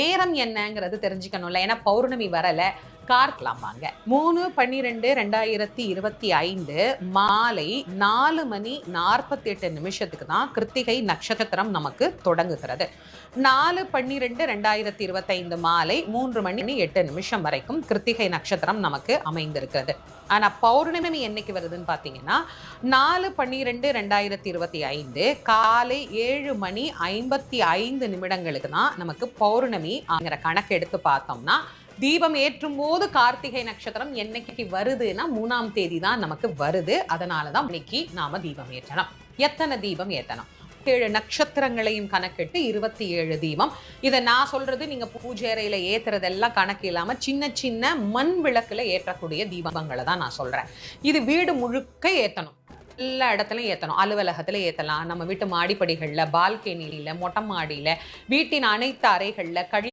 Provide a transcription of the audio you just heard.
நேரம் என்னங்கிறது தெரிஞ்சுக்கணும்ல. ஏன்னா பௌர்ணமி வரல. பார்க்கலாமாங்க மூணு பன்னிரெண்டு ரெண்டாயிரத்தி இருபத்தி ஐந்து மாலை நாலு மணி நாற்பத்தி எட்டு நிமிஷத்துக்கு தான் கிருத்திகை நட்சத்திரம் நமக்கு தொடங்குகிறது. நாலு பன்னிரெண்டு ரெண்டாயிரத்தி இருபத்தைந்து மாலை மூன்று மணி எட்டு நிமிஷம் வரைக்கும் கிருத்திகை நட்சத்திரம் நமக்கு அமைந்திருக்கிறது. ஆனால் பௌர்ணமி என்னைக்கு வருதுன்னு பார்த்தீங்கன்னா நாலு பன்னிரெண்டு ரெண்டாயிரத்தி இருபத்தி ஐந்து காலை ஏழு மணி ஐம்பத்தி ஐந்து நிமிடங்களுக்கு தான் நமக்கு பௌர்ணமி ஆங்கிற கணக்கு எடுத்து பார்த்தோம்னா தீபம் ஏற்றும் போது கார்த்திகை நட்சத்திரம் என்னைக்கு வருதுன்னா மூணாம் தேதி தான் நமக்கு வருது. அதனால தான் இன்னைக்கு நாம தீபம் ஏற்றணும். எத்தனை தீபம் ஏற்றணும் ஏழு நட்சத்திரங்களையும் கணக்கிட்டு இருபத்தி ஏழு தீபம். இதை நான் சொல்றது நீங்க பூஜை அறையில ஏத்துறதெல்லாம் கணக்கு இல்லாம சின்ன சின்ன மண் விளக்குல ஏற்றக்கூடிய தீபங்களை தான் நான் சொல்றேன். இது வீடு முழுக்க ஏத்தணும். எல்லா இடத்துலையும் ஏற்றணும் அலுவலகத்தில் ஏற்றலாம் நம்ம வீட்டு மாடிப்படிகளில் பால்கனியில் மொட்டை மாடியில் வீட்டின் அனைத்து அறைகளில் கழி